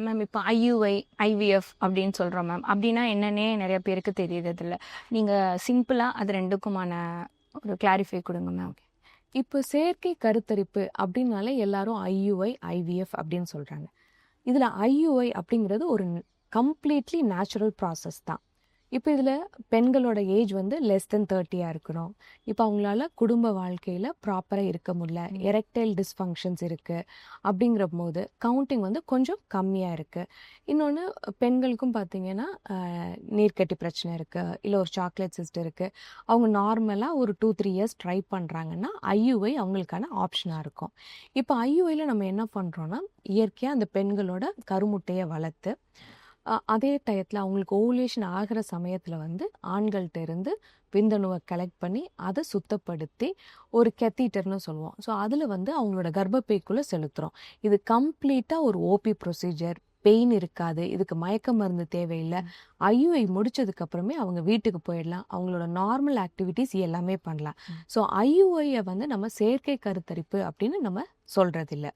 Ma'am இப்போ IUI IVF அப்படின்னு சொல்கிறோம் மேம் அப்படின்னா என்னன்னே நிறைய பேருக்கு தெரியறதில்ல. நீங்கள் சிம்பிளாக அது ரெண்டுக்குமான ஒரு கிளாரிஃபை கொடுங்க மேம் இப்போ செயற்கை கருத்தரிப்பு அப்படின்னாலே எல்லாரும் ஐயுஐ ஐவிஎஃப் அப்படின்னு சொல்கிறாங்க இதில் ஐயுஐ அப்படிங்கிறது ஒரு கம்ப்ளீட்லி நேச்சுரல் ப்ராசஸ் தான். இப்போ இதில் பெண்களோட ஏஜ் வந்து லெஸ் தென் தேர்ட்டியாக இருக்கணும். இப்போ அவங்களால குடும்ப வாழ்க்கையில் ப்ராப்பராக இருக்க முடியல. எரெக்டைல் டிஸ்ஃபங்க்ஷன்ஸ் இருக்குது அப்படிங்கிற போது கவுண்டிங் வந்து கொஞ்சம் கம்மியாக இருக்குது இன்னொன்று பெண்களுக்கும் பார்த்தீங்கன்னா நீர்க்கட்டி பிரச்சனை இருக்குது இல்லை ஒரு சாக்லேட் சிஸ்ட் இருக்குது அவங்க நார்மலாக ஒரு டூ த்ரீ இயர்ஸ் ட்ரை பண்ணுறாங்கன்னா ஐயுஐ அவங்களுக்கான ஆப்ஷனாக இருக்கும். இப்போ ஐயுஐயில் நம்ம என்ன பண்ணுறோன்னா இயற்கையாக அந்த பெண்களோட கருமுட்டையை வளர்த்து அதே டயத்தில் அவங்களுக்கு ஓவுலேஷன் ஆகிற சமயத்தில் வந்து ஆண்கள்கிட்ட இருந்து விந்தணுவை கலெக்ட் பண்ணி அதை சுத்தப்படுத்தி ஒரு கெத்தீட்டர்னு சொல்லுவோம். ஸோ அதில் வந்து அவங்களோட கர்ப்பப்பைக்குள்ளே செலுத்துகிறோம் இது கம்ப்ளீட்டாக ஒரு ஓபி ப்ரொசீஜர் பெயின் இருக்காது இதுக்கு மயக்க மருந்து தேவையில்லை. ஐயுஐ முடிச்சதுக்கு அப்புறமே அவங்க வீட்டுக்கு போயிடலாம். அவங்களோட நார்மல் ஆக்டிவிட்டீஸ் எல்லாமே பண்ணலாம். ஸோ ஐயுஐயை வந்து நம்ம செயற்கை கருத்தரிப்பு அப்படின்னு நம்ம சொல்றதில்ல.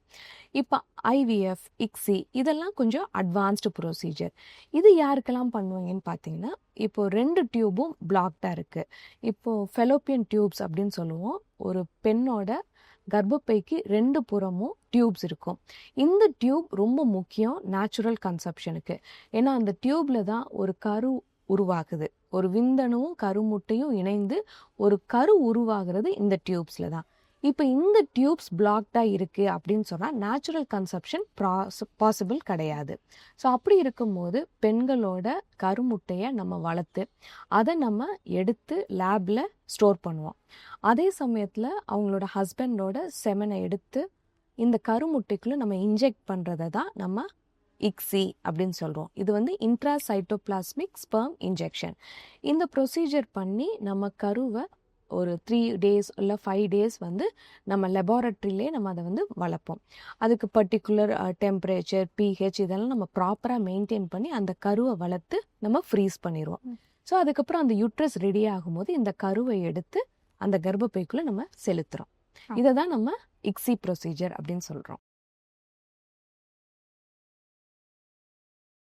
இப்போ ஐவிஎஃப் இக்ஸி இதெல்லாம் கொஞ்சம் அட்வான்ஸ்டு ப்ரொசீஜர் இது யாருக்கெல்லாம் பண்ணுவாங்கன்னு பார்த்தீங்கன்னா இப்போ ரெண்டு டியூபும் பிளாக்டாக இருக்குது இப்போ ஃபெலோப்பியன் டியூப்ஸ் அப்படின்னு சொல்லுவோம். ஒரு பெண்ணோட கர்ப்பப்பைக்கு ரெண்டு புறமும் டியூப்ஸ் இருக்கும். இந்த டியூப் ரொம்ப முக்கியம் நேச்சுரல் கன்சப்ஷனுக்கு ஏன்னா அந்த டியூப்ல தான் ஒரு கரு உருவாகுது. ஒரு விந்தணுவும் கருமுட்டையும் இணைந்து ஒரு கரு உருவாகிறது இந்த டியூப்ஸில் தான். இப்போ இந்த டியூப்ஸ் பிளாக்டாக இருக்குது அப்படின்னு சொன்னால் நேச்சுரல் கன்சப்ஷன் பாசிபிள் கிடையாது. ஸோ அப்படி இருக்கும்போது பெண்களோட கருமுட்டையை நம்ம வளர்த்து அதை நம்ம எடுத்து லேபில் ஸ்டோர் பண்ணுவோம். அதே சமயத்தில் அவங்களோட ஹஸ்பண்டோட செமனை எடுத்து இந்த கருமுட்டைக்குள்ளே நம்ம இன்ஜெக்ட் பண்ணுறதை தான் நம்ம இக்ஸி அப்படின்னு சொல்கிறோம் இது வந்து இன்ட்ராசைட்டோபிளாஸ்மிக் ஸ்பெர்ம் இன்ஜெக்ஷன் இந்த ப்ரொசீஜர் பண்ணி நம்ம கருவை ஒரு த்ரீ டேஸ் இல்லை ஃபைவ் டேஸ் வந்து நம்ம லெபார்ட்ரிலே நம்ம அதை வந்து வளர்ப்போம். அதுக்கு பர்டிகுலர் டெம்பரேச்சர் பிஹெச் இதெல்லாம் நம்ம ப்ராப்பராக மெயின்டைன் பண்ணி அந்த கருவை வளர்த்து நம்ம ஃப்ரீஸ் பண்ணிடுவோம் ஸோ அதுக்கப்புறம் அந்த யூட்ரஸ் ரெடி ஆகும்போது இந்த கருவை எடுத்து அந்த கர்ப்பப்பைக்குள்ளே நம்ம செலுத்துகிறோம் இதை தான் நம்ம இக்ஸி ப்ரொசீஜர் அப்படின்னு சொல்கிறோம்